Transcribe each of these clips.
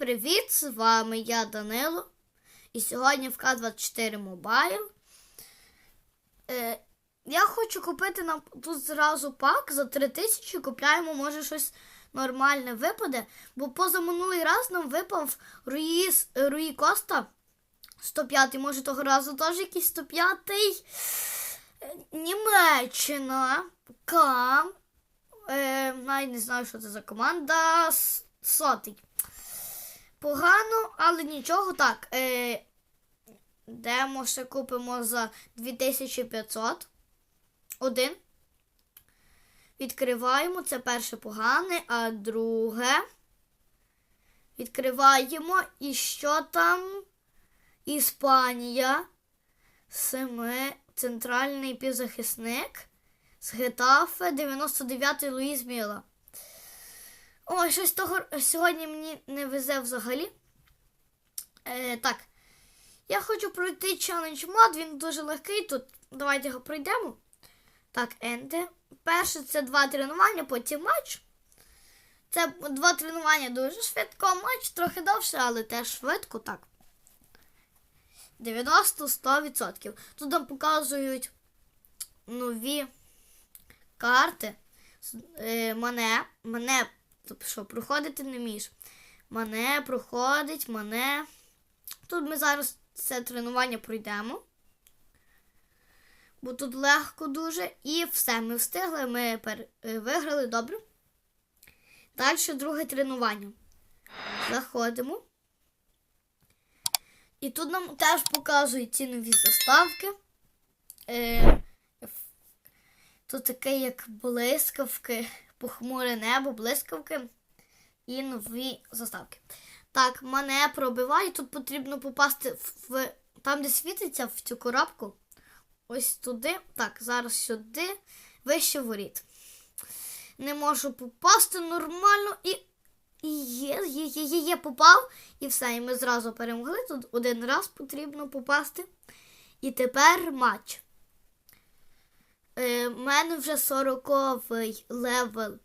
привіт! З вами я Данило. І сьогодні в К24 Mobile. Е, я хочу купити нам тут зразу пак за 3000 купляємо, може щось нормальне випаде. Бо позаминулий раз нам випав Руї, Руї Коста 105 може того разу теж якийсь 105 Е, Німеччина. Кам. Е, навіть не знаю, що це за команда. Сотий. Погано, але нічого. Так. Е, демо ще купимо за 2500. Один. Відкриваємо. Це перше погане, а друге. Відкриваємо. І що там? Іспанія. Семи. Центральний півзахисник. З Гетафе 99-й Луїс Міла. Ой, щось того сьогодні мені не везе взагалі. Е, так. Я хочу пройти челендж мод, він дуже легкий тут. Давайте його пройдемо. Так, Енте. Перше це два тренування, потім матч. Це два тренування дуже швидко, матч трохи довше, але теж швидко, так. 90-100%. Тут нам показують нові карти. Е, мене, мене, тобто що, проходити не вмієш. Мене проходить, мене. Тут ми зараз це тренування пройдемо. Бо тут легко дуже. І все, ми встигли, ми пер... е, виграли добре. Далі друге тренування. Заходимо. І тут нам теж показують ці нові заставки. Е, Тут таке, як блискавки, похмуре небо, блискавки і нові заставки. Так, мене пробиває. Тут потрібно попасти в, там, де світиться, в цю коробку. Ось туди. Так, зараз сюди. Вище воріт. Не можу попасти нормально і. і Є, є, є, є, є, попав. І все, і ми зразу перемогли. Тут один раз потрібно попасти. І тепер матч. Е, У мене вже 40-й левел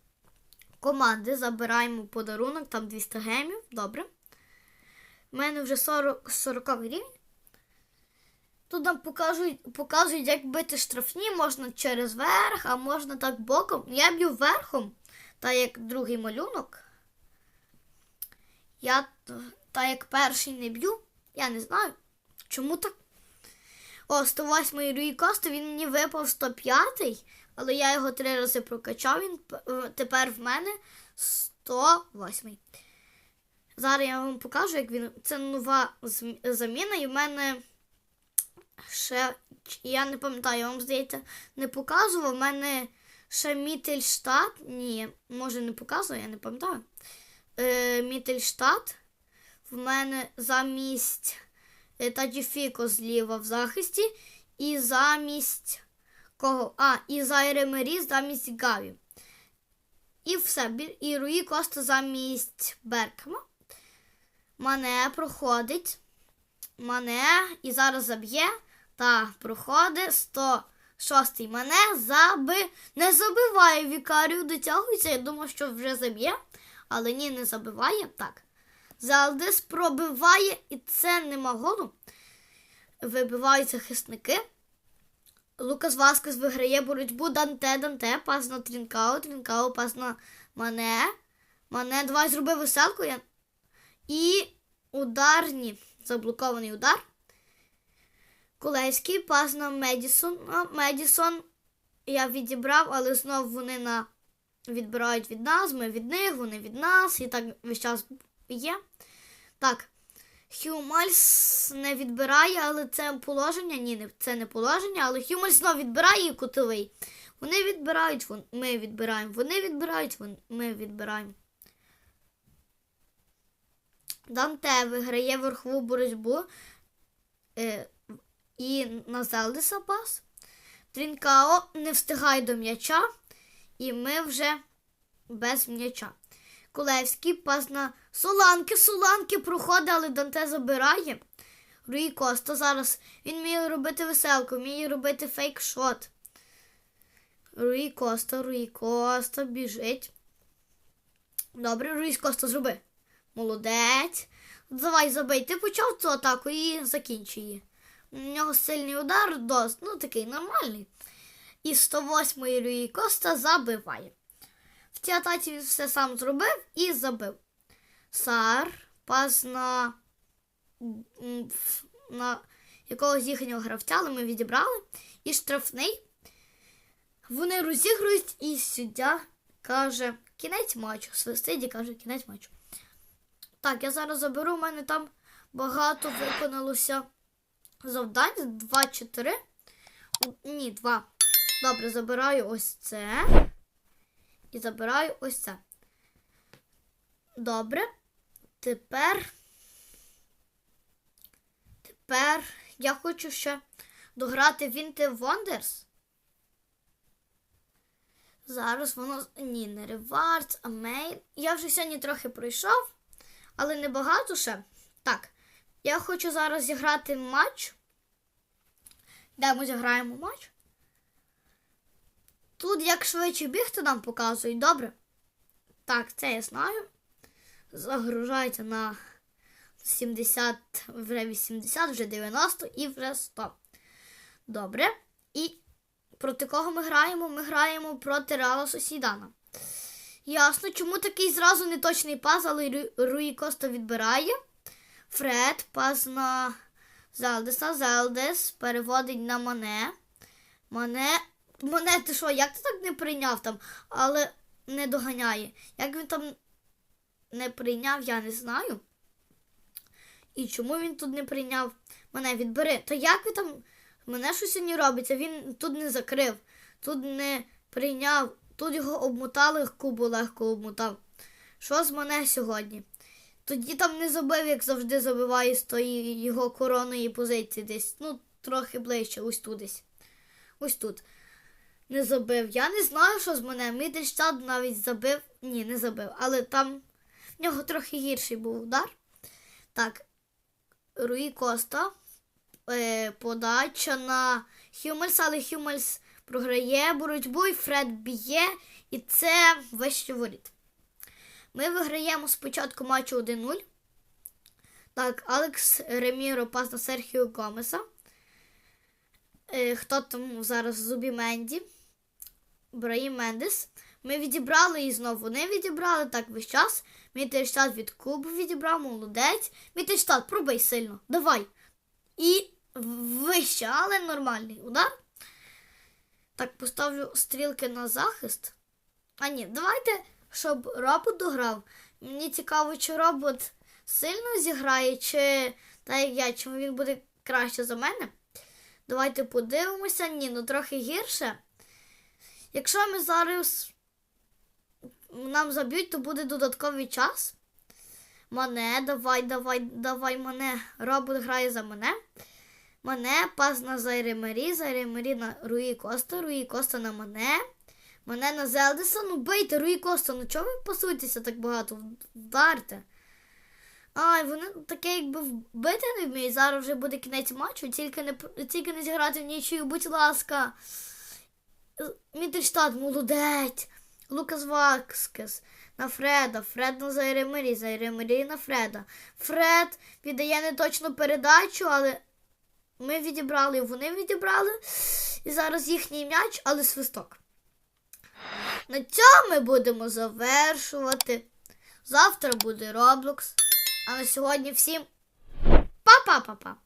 команди. Забираємо подарунок, там 200 гемів. Добре. У мене вже 40, 40 рівень. Тут нам покажуть, показують, як бити штрафні, можна через верх, а можна так боком. Я б'ю верхом, та як другий малюнок. Я т- та як перший не б'ю. Я не знаю. Чому так? О, 108 Руї Коста, він мені випав 105, але я його три рази прокачав. Він тепер в мене 108. Зараз я вам покажу, як він. Це нова заміна, і в мене ще. Я не пам'ятаю, я вам здається, не показував. У мене ще Мітельштат. Ні, може не показував, я не пам'ятаю. Е, Мітельштат. В мене замість Таджіфіко зліва в захисті. І замість кого? А, і Зайре Мері замість Гаві. І все. І Руї Коста замість Беркема. Мане проходить. Мане і зараз заб'є. Та проходить 106 Мане заби... не забиває Вікарію, дотягується. Я думав, що вже заб'є. Але ні, не забиває. Так. Залдис пробиває, і це нема голу. Вибивають захисники. Лукас Васкес виграє боротьбу. Данте, Данте, пас на Трінкао, Трінкао, пас на Мане. Мане, давай зроби веселку. Я... І ударні. Заблокований удар. Кулейський пас на Медісон. Медісон я відібрав, але знову вони на... відбирають від нас, ми від них, вони від нас. І так весь час є. Так. Хюмальс не відбирає, але це положення. Ні, це не положення, але Хюмальс знову відбирає і кутовий. Вони відбирають, ми відбираємо. Вони відбирають, ми відбираємо. Данте виграє верхову боротьбу е, і на Зелдеса пас. Трінкао не встигає до м'яча, і ми вже без м'яча. Кулевський пас на Соланки, Соланки проходить, але Данте забирає. Руї Коста зараз він вміє робити веселку, вміє робити фейк-шот. Руї Коста, Руї Коста біжить. Добре, Руї Коста зроби. Молодець. Давай забий. Ти почав цю атаку і закінчи її. У нього сильний удар, дос, ну такий нормальний. І 108 Рюї Коста забиває. Цій атаці він все сам зробив і забив. Сар пас на, на якогось їхнього гравця, але ми відібрали. І штрафний. Вони розігрують, і суддя каже кінець матчу. Свистить і каже кінець матчу. Так, я зараз заберу, у мене там багато виконалося завдань. 2-4. Ні, 2. Добре, забираю ось це. І забираю ось це. Добре. Тепер. Тепер я хочу ще дограти Winter Wonders. Зараз воно. Ні, не Rewards, а Main. Я вже сьогодні трохи пройшов, але не багато ще. Так, я хочу зараз зіграти матч. Де ми зіграємо матч? Тут як швидше бігти нам показують, добре? Так, це я знаю. Загружається на 70, вже 80, вже 90 і вже 100. Добре. І проти кого ми граємо? Ми граємо проти Реала Сосідана. Ясно, чому такий зразу неточний пас, але Руї Коста відбирає. Фред пас на Зелдеса. Зелдес переводить на Мане. Мане. Мане, ти що, як ти так не прийняв там, але не доганяє. Як він там не прийняв, я не знаю. І чому він тут не прийняв мене відбери? Та як ви там. Мене що сьогодні робиться? Він тут не закрив, тут не прийняв, тут його обмотали, кубу легко обмотав. Що з мене сьогодні? Тоді там не забив, як завжди забиває з тої його короної позиції десь. Ну, трохи ближче, ось тут десь. Ось тут. Не забив. Я не знаю, що з мене. Мідельштад навіть забив. Ні, не забив. Але там в нього трохи гірший був удар. Так. Руї Коста. Е, подача на Хюмельс, але Хюмельс програє боротьбу і Фред б'є. І це вище воріт. Ми виграємо спочатку матчу 1-0. Так, Алекс Реміро пас на Серхіо Гомеса. Е, хто там зараз Зубі Менді? Браїм Мендес. Ми відібрали і знову вони відібрали так весь час. Мітерштат від Кубу відібрав, молодець. Мітерштат, пробий сильно. Давай. І вище, але нормальний удар. Так, поставлю стрілки на захист. А ні, давайте, щоб робот дограв. Мені цікаво, чи робот сильно зіграє, чи так як я, чи він буде краще за мене. Давайте подивимося. Ні, ну трохи гірше. Якщо ми зараз нам заб'ють, то буде додатковий час. Мане, давай, давай, давай, мене. Робот грає за мене. Мене, пас на Зайремері, Зайремері на Руї Коста, Руї Коста на мене. Мене на Зелдеса. Ну бийте, Руї Коста, ну чого ви пасуєтеся так багато? Вдарте. Ай, вони таке якби вбити не вміють. Зараз вже буде кінець матчу, тільки не, тільки не зіграти в нічию, будь ласка. Мітерштадт, молодець. Лукас Васкес на Фреда. Фред на Зайремері, Зайремері на Фреда. Фред віддає неточну передачу, але ми відібрали, вони відібрали. І зараз їхній м'яч, але свисток. На цьому ми будемо завершувати. Завтра буде Роблокс. А на сьогодні всім па-па-па-па!